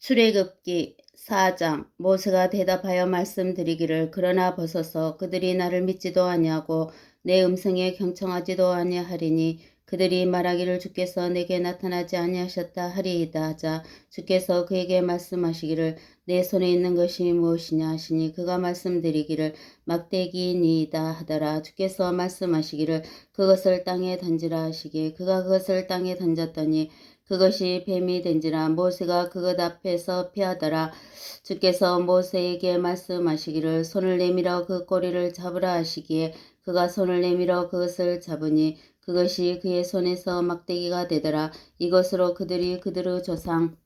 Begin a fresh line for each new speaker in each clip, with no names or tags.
출애굽기 4장 모세가 대답하여 말씀드리기를 그러나 벗어서 그들이 나를 믿지도 아니하고 내 음성에 경청하지도 아니하리니 그들이 말하기를 주께서 내게 나타나지 아니하셨다 하리이다. 하자 주께서 그에게 말씀하시기를 내 손에 있는 것이 무엇이냐 하시니 그가 말씀드리기를 막대기니이다 하더라. 주께서 말씀하시기를 그것을 땅에 던지라 하시기에 그가 그것을 땅에 던졌더니 그것이 뱀이 된지라 모세가 그것 앞에서 피하더라. 주께서 모세에게 말씀하시기를 손을 내밀어 그 꼬리를 잡으라 하시기에 그가 손을 내밀어 그것을 잡으니 그것이 그의 손에서 막대기가 되더라. 이것으로 그들이 그들의 조상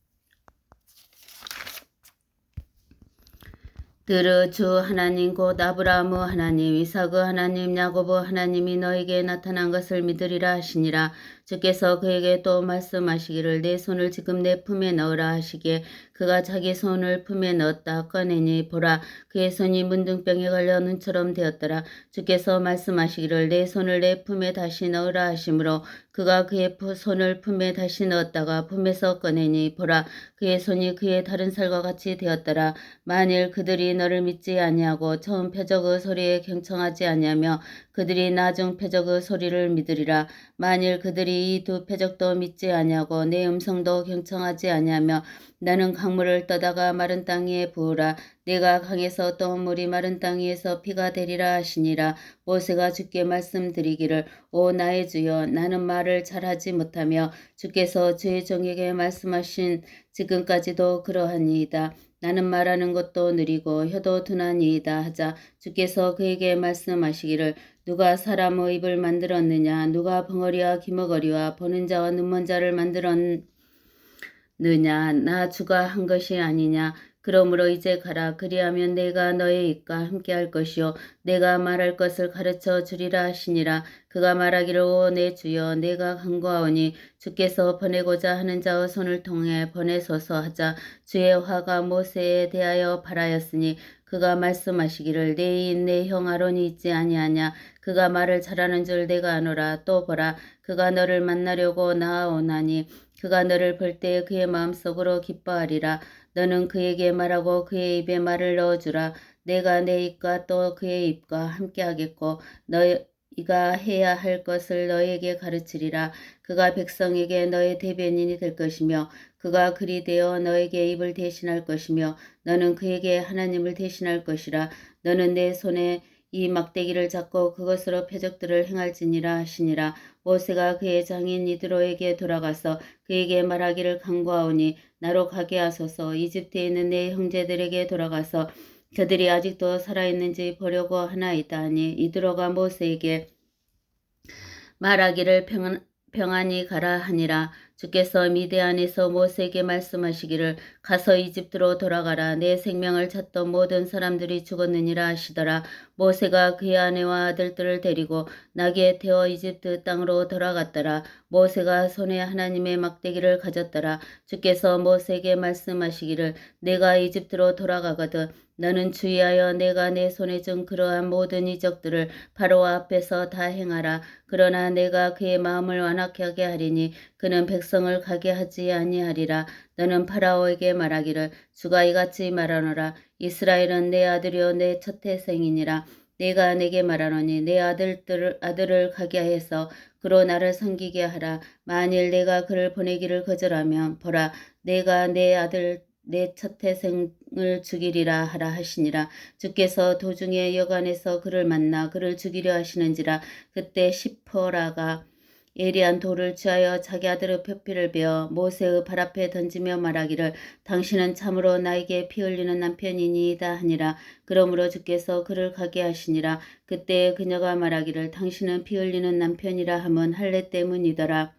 들의 주 하나님 곧 아브라함의 하나님 이삭의 하나님 야고보 하나님이 너에게 나타난 것을 믿으리라 하시니라 주께서 그에게 또 말씀하시기를 내 손을 지금 내 품에 넣으라 하시기에 그가 자기 손을 품에 넣었다 꺼내니 보라 그의 손이 문둥병에 걸려 눈처럼 되었더라. 주께서 말씀하시기를 내 손을 내 품에 다시 넣으라 하시므로 그가 그의 손을 품에 다시 넣었다가 품에서 꺼내니 보라 그의 손이 그의 다른 살과 같이 되었더라. 만일 그들이 너를 믿지 아니하고 처음 표적의 소리에 경청하지 아니하며 그들이 나중 표적의 소리를 믿으리라. 만일 그들이 이두 표적도 믿지 아니하고 내 음성도 경청하지 아니하며 나는 강물을 떠다가 마른 땅 위에 부으라. 내가 강에서 떠온 물이 마른 땅 위에서 피가 되리라 하시니라. 모세가 주께 말씀드리기를 오 나의 주여 나는 말을 잘하지 못하며 주께서 주의 종에게 말씀하신 지금까지도 그러하니이다. 나는 말하는 것도 느리고 혀도 둔하니이다 하자 주께서 그에게 말씀하시기를 누가 사람의 입을 만들었느냐? 누가 벙어리와 기머거리와 보는 자와 눈먼 자를 만들었느냐? 나 주가 한 것이 아니냐 그러므로 이제 가라. 그리하면 내가 너의 입과 함께할 것이요. 내가 말할 것을 가르쳐 주리라 하시니라. 그가 말하기를 오내 주여 내가 간구하오니 주께서 보내고자 하는 자의 손을 통해 보내소서 하자. 주의 화가 모세에 대하여 발하였으니 그가 말씀하시기를 내 인 내 형 아론이 있지 아니하냐. 그가 말을 잘하는 줄 내가 아노라. 또 보라. 그가 너를 만나려고 나아오나니 그가 너를 볼 때 그의 마음속으로 기뻐하리라 너는 그에게 말하고 그의 입에 말을 넣어주라. 내가 내 입과 또 그의 입과 함께 하겠고 너희가 해야 할 것을 너에게 가르치리라. 그가 백성에게 너의 대변인이 될 것이며 그가 그리 되어 너에게 입을 대신할 것이며 너는 그에게 하나님을 대신할 것이라. 너는 내 손에 이 막대기를 잡고 그것으로 표적들을 행할지니라 하시니라. 모세가 그의 장인 이드로에게 돌아가서 그에게 말하기를 간구하오니 나로 가게 하소서. 이집트에 있는 내 형제들에게 돌아가서 그들이 아직도 살아있는지 보려고 하나이다 하니 이드로가 모세에게 말하기를 평안, 평안히 가라 하니라. 주께서 미대안에서 모세에게 말씀하시기를 가서 이집트로 돌아가라. 내 생명을 찾던 모든 사람들이 죽었느니라 하시더라. 모세가 그의 아내와 아들들을 데리고 나귀에 태워 이집트 땅으로 돌아갔더라. 모세가 손에 하나님의 막대기를 가졌더라. 주께서 모세에게 말씀하시기를 내가 이집트로 돌아가거든 너는 주의하여 내가 내 손에 준 그러한 모든 이적들을 바로 앞에서 다 행하라. 그러나 내가 그의 마음을 완악하게 하리니 그는 백성을 가게 하지 아니하리라. 너는 파라오에게 말하기를 주가 이같이 말하노라. 이스라엘은 내 아들이요 내 첫 태생이니라. 내가 내게 말하노니 내 아들들, 아들을 가게 해서 그로 나를 섬기게 하라. 만일 내가 그를 보내기를 거절하면 보라 내가 내 아들 내 첫 태생 을 죽이리라 하라 하시니라. 주께서 도중에 여간에서 그를 만나 그를 죽이려 하시는지라. 그때 시퍼라가 예리한 돌을 취하여 자기 아들의 표피를 베어 모세의 발 앞에 던지며 말하기를 당신은 참으로 나에게 피 흘리는 남편이니이다 하니라. 그러므로 주께서 그를 가게 하시니라. 그때 그녀가 말하기를 당신은 피 흘리는 남편이라 함은 할례 때문이더라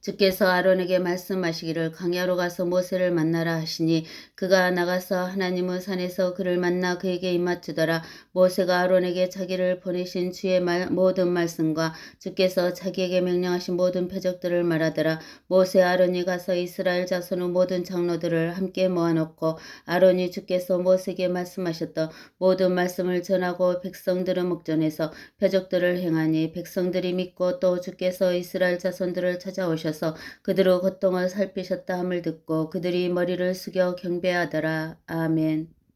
주께서 아론에게 말씀하시기를 강야로 가서 모세를 만나라 하시니 그가 나가서 하나님의 산에서 그를 만나 그에게 입맞추더라. 모세가 아론에게 자기를 보내신 주의 말, 모든 말씀과 주께서 자기에게 명령하신 모든 표적들을 말하더라. 모세 아론이 가서 이스라엘 자손의 모든 장로들을 함께 모아놓고 아론이 주께서 모세에게 말씀하셨던 모든 말씀을 전하고 백성들의 목전에서 표적들을 행하니 백성들이 믿고 또 주께서 이스라엘 자손들을 찾아오셨 오셔서 그들의 고통을 살피셨다 함을 듣고 그들이 머리를 숙여 경배하더라. 아멘.